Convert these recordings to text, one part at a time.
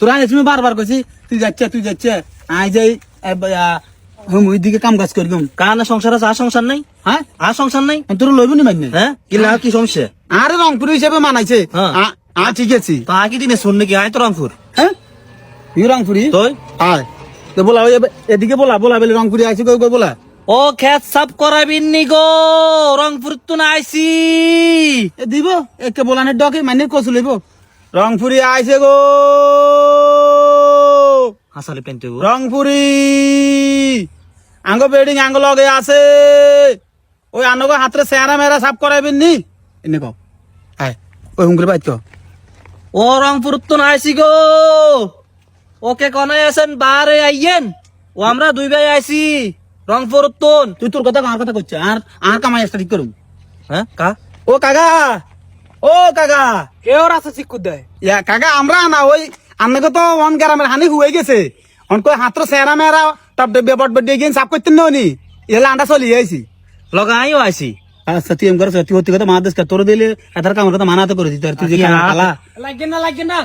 তোরা তুমি বারবার কইছি তুই যাচ্ছে তুই যাচ্ছে। আই যাই ওই দিকে কাম কাজ করি কার সংসার আছে? আর সংসার নাই? হ্যাঁ? আর সংসার নাই? তোর লইব নি মানে হ্যাঁ? কি লাগা কি সমস্যা? আরে রংপুর হিসেবে মানাইছে। হ্যাঁ। আ- ঠিক আছে। তো আগে দিনে শুন নাকি আয় তো রংপুর। হ্যাঁ? রংপুরি তুই? আয়। তো বলা এদিকে বলা বলা বলে রংপুরি আইছে কই বলা? ও খেত সাপ করাবিন নি গো রংপুর তো না আইসি এ দিব একে বলানের ডকে মানে কসু লইব। রংপুরি আইছে গো। হাসালে পেনতে গো রংপুরি। আঙ্গ বেডিং আঙ্গ লগে আছে। ওই আনগো হাতরে চেহারা মেরা সাফ করাইবেন নি? এনে কও। আয় ওই হুঙ্গুরে বাইত ও রংপুর তো না আইসি গো। ওকে কনে আছেন বারে আইয়েন। ও আমরা দুই ভাই আইছি রংপুর তুই তোর কথা আমার কথা করছে আর আর কামাই আসতে ঠিক করুম। হ্যাঁ কা? ও কাকা। ও কাকা কেউ রাস্তা চিকুর দেয়? ইয়া কাকা আমরা না ওই আন্নাকে তো অন গ্রামের হানি হয়ে গেছে। অন কই হাতর চেহারা মেরা তাপ ডে বেবট বেডে গিয়ে সাফ করতেন নি। এলা আন্ডা চলি আইছি। লগা আইও আইছি। আচ্ছা তুই এম করে সত্যি সত্যি কথা মা দেশ তোর দিলে এটার কামের কথা মানাতে করে দিতে তুই যে খালা। লাগে না লাগে না।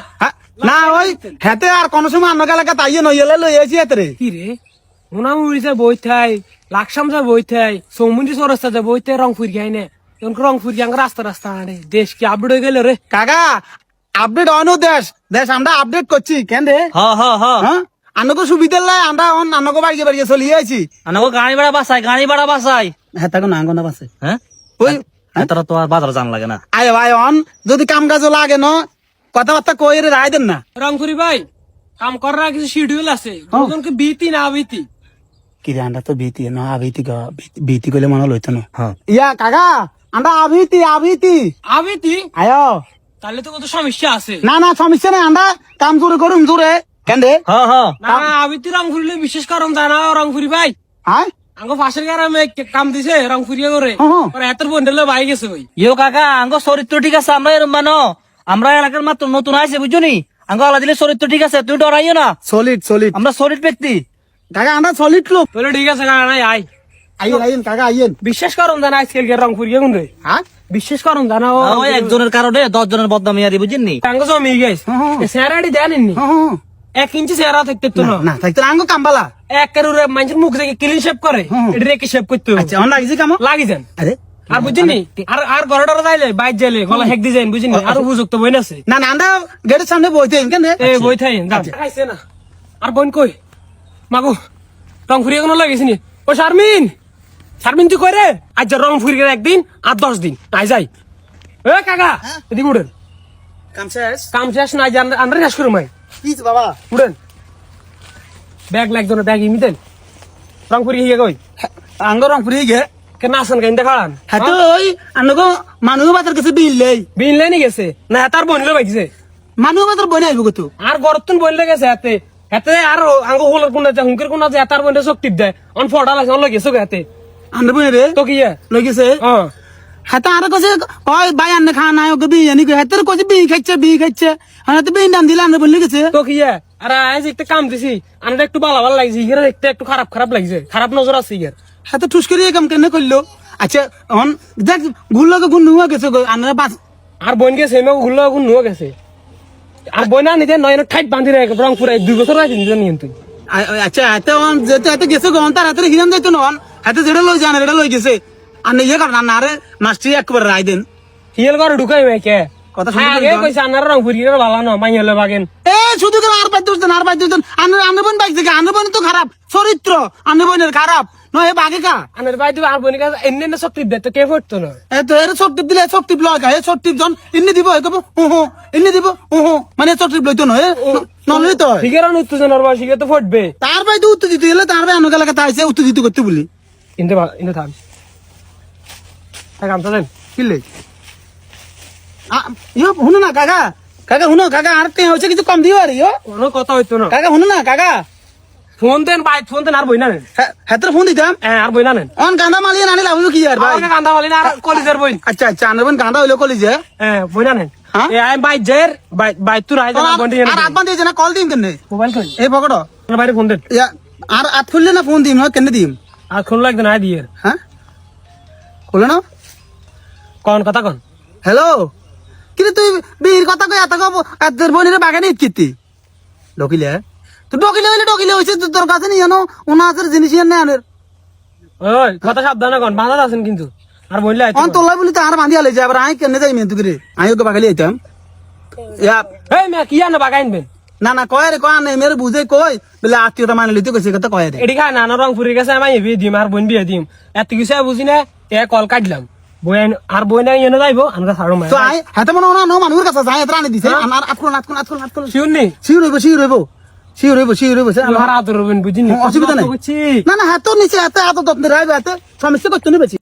না ওই হেতে আর কোন সময় অন্য এলাকা তাইয়ে নইলে লই আইছি এতরে কি রে? মোনা মুড়িতে বই থাই লাকসামসা বই থাই সৌমুন্দি সরস্তা যা বই থাই রংপুর গাই নে এখন রংপুর গাঙ্গ রাস্তা রাস্তা আনে। দেশ কি আপডেট হয়ে গেল রে? কাকা আপডেট অনু দেশ। দেশ আমরা আপডেট করছি। কেন রে? হ হ হ। হ্যাঁ? আনকো সুবিধা লাই আমরা অন আনকো বাড়িয়ে বাড়িয়ে চলি আইছি। আনাগো গাড়ি ভাড়া বাসাই গাড়ি ভাড়া বাসাই হ্যাঁ তাকে না আঙ্গনা আছে হ্যাঁ? ওই তারা তো আর বাজার জান লাগে না। আয় ভাই অন। যদি কাম কাজ লাগে ন কথাবার্তা কই রে রায় দেন না। রংপুরি ভাই কাম করার কিছু শিডিউল আছে। দুজনকে বিতি না বিতি কি রে আন্ডা তো ভীতি না আভীতি গা ভীতি কইলে মনে লইতো না। হ্যাঁ ইয়া কাকা আন্ডা আভীতি আভীতি আবিতি আয়। তাহলে তো কত সমস্যা আছে। না না সমস্যা নাই আন্ডা কাম জোরে করুম জোরে। কেন হ্যাঁ হ্যাঁ। না আবিতি রংপুরি বিশেষ করম জানা রংপুরি ভাই। আয় আঙ্গ পাশের গ্রামে কাম দিছে রংপুরিয়া করে। হুম। পরে এত বন্ডেলে বাই গেছে ওই। ইয়ো কাকা আঙ্গ চরিত্র ঠিক আছে আমরা এরম মানো। আমরা এলাকার মাত্র নতুন আইছে বুঝছ নি? আঙ্গ আলা দিলে চরিত্র ঠিক আছে তুই ডরাইও না। সলিড সলিড আমরা সরিট ব্যক্তি। কাকা আন্ডা সলিড লোক ঠিক আছে কারণ নাই আই আইয়েন আইয়েন কাকা আইয়েন বিশ্বাস করম জানা আজকাল কে রংপুরিয়া কোন রে হ্যাঁ? বিশ্বাস করম জানা ও ওই একজনের কারণে দশ জনের বদনাম বুঝিনি আঙ্গ জমি গেছ। স্যারাডি হ্যাঁ, হ্যাঁ। এক ইঞ্চি চেহারা থাকতে তো না। না থাকতে আঙ্গ কামবালা। এক কারুরে মানুষের মুখ থেকে ক্লিন শেপ করে হুম। এটা রেখে শেপ করতে আচ্ছা অন লাগিছে কাম? লাগি যান। আরে। আর বুঝিনি আর আর। ঘরটার যাইলে বাইক যাইলে গলা হেক দিয়ে যাইন বুঝিনি আর উপযুক্ত বই আছে। না না আন্ডা গেটের সামনে বইতে কেন? রে এ বই থাই খাইছে না। আর বোন কই? মাগো রং ফুরিয়ে কোনো লাগিস নি ও শারমিন! শারমিন তুই কই রে আজ যা রং ফুরিয়ে একদিন আর দশ দিন। আই যাই। এ কাকা এদিকে কাম শেষ? কাম শেষ না জান আমরা শেষ করুম ভাই। কি বাবা? উড়েন ব্যাগ লাগতো না ব্যাগ ইমি দেন রং ফুরিয়ে গিয়ে কই? আঙ্গ রং ফুরিয়ে গে কেন আসেন কেন দেখান হ্যাঁ তো ওই আনগো মানুষ কাছে বিল লেই। বিন লাইনে গেছে। না তার বনলে বাইছে। মানুষ বাজার বনে আইব কত আর গরতুন বনলে গেছে হাতে। হাতে আর আঙ্গ হোলের কোন আছে হুঙ্কের কোন আছে তার বনলে শক্তি দেয়। অন ফটা লাগছে অন লাগেছে হাতে। আন্ডা বনে রে তো কি লই গেছে। হাতে আর কাছে কয় ভাই আন্নে খানা নাই ওকে বিরিয়ানি কই? হাতে কইছে বি খাইছে বি খাইছে। হাতে বিন দাম দিলা আন্ডা বলে গেছে। তো কি আর আজ একটা কাম দিছি। আনটা একটু ভালো ভালো লাগছে ইগের দেখতে একটু খারাপ খারাপ লাগছে। খারাপ নজর আছে ইগের হাতে ঠুস করে কাম কেন করল আচ্ছা অন দেখ গুল্লো কে গুণ নুয়া গেছে আন্না বাস আর বোন গেছে এমে ঘুরলো এখন নুয়ে গেছে। আর বোন না নিতে নয় ঠাইট বান্ধি রেখে রং দুই বছর আছে নিজে নিয়ে তুই আচ্ছা হাতে যেতে হাতে গেছে গন তার হাতে হিরাম যাইতো নন হাতে যেটা লই জানে এটা লই গেছে। আর ইয়ে কর না আরে মাস্টার একবার রায় দেন। হিয়েল করে ঢুকাই কে কথা শুনতে আগে পারলাম। কইছে আনার রং পুরি ভালো না মাই হলে বাগেন। এ শুধু কেন আর পাইতে দিতেন আর পাইতে দিতেন আনে আনে বোন বাইক থেকে আনে বোন তো খারাপ চরিত্র। আনে বোনের খারাপ। নয় বাগে কা? আনার বাই দিবে আর বোন এনে এনে শক্তি দেয় তো কে ফুটতো না? এ তো এর সব দিলে সব টিপ লয় এ সব টিপ জন ইন্নি দিব কব ও হো ইন্নি দিব ও হো। মানে সব টিপ লইতো নয় নলই তো ঠিকের উত্তেজনার শিখে তো ফুটবে তার ভাই তো উত্তর দিতে গেলে তার ভাই অনেক এলাকা তাইছে উত্তর দিতে করতে বলি। ইন্দে ইন্দে থাম থাক আমতা দেন কিলে ইয়ো শুনো না কাকা কাকা শুনো কাকা আর তে হচ্ছে কিছু কম দিও আর ইয়ো কোনো কথা হইতো না কাকা শুনো না কাকা ফোন দেন বাই ফোন দেন আর বই না নেন হাতের ফোন দিতাম হ্যাঁ আর বই না নেন অন গাঁদা মালিয়ে নানি লাভ কি আর ভাই বলি না আর কলিজের বই আচ্ছা আচ্ছা আনবেন গাঁদা হইল কলিজে হ্যাঁ বই না নেন হ্যাঁ? এ আই বাই জের বাই বাই তুই রাই জানা বন্ডি আর আত্মা দিয়েছে না কল দিম কেনে মোবাইল কই এই পকড়ো না বাইরে ফোন দেন আর আত খুললে না ফোন দিম হয় কেনে দিম আর ফোন লাগবে না দিয়ে। হ্যাঁ? খুলে না কোন কথা কোন। হ্যালো? কিন্তু তুই বীর কথা কই এত এত বনিরে বাগানে ইট কিতি ডকিলে তো ডকিলে হইলে ডকিলে হয়েছে তো তোর কাছে নিয়ে আনো আছে জিনিস এনে আনের। ওই কথা সাবধানে কন বাঁধা আছেন কিন্তু। আর বললে অন তোলাই বলি তো আর বাঁধি আলে যাবার আই কেনে যাই মেন তুকে আই ওকে বাগালি আইতাম। ইয়া এই মেয়া কি আনা বাগাই আনবেন না না কয় রে কয় না মেরে বুঝে কই বলে আত্মীয়তা মানে লইতে কইছে কথা কয় দে। এটি খায় না রং ফুরি গেছে আমি বিয়ে দিম আর বোন বিয়ে দিম। এত কিছু বুঝি না? এ কল কাটলাম বই আইন- আর বই না এনে যাইবো আমরা ছাড়ো তো আই হাতে মনে না মানুষের কাছে যাই এত আনি দিছে। আমার আটকুন আটকুন আটকুন আটকুন শিউর নেই শিউ রইব শিউ রইব শিউ রইব শিউ রইব আমার আদর রবেন বুঝিনি অসুবিধা নাই। না না হাতও নিচে হাতে হাত যত্ন রাখবে হাতে সমস্যা করতে নেই বেশি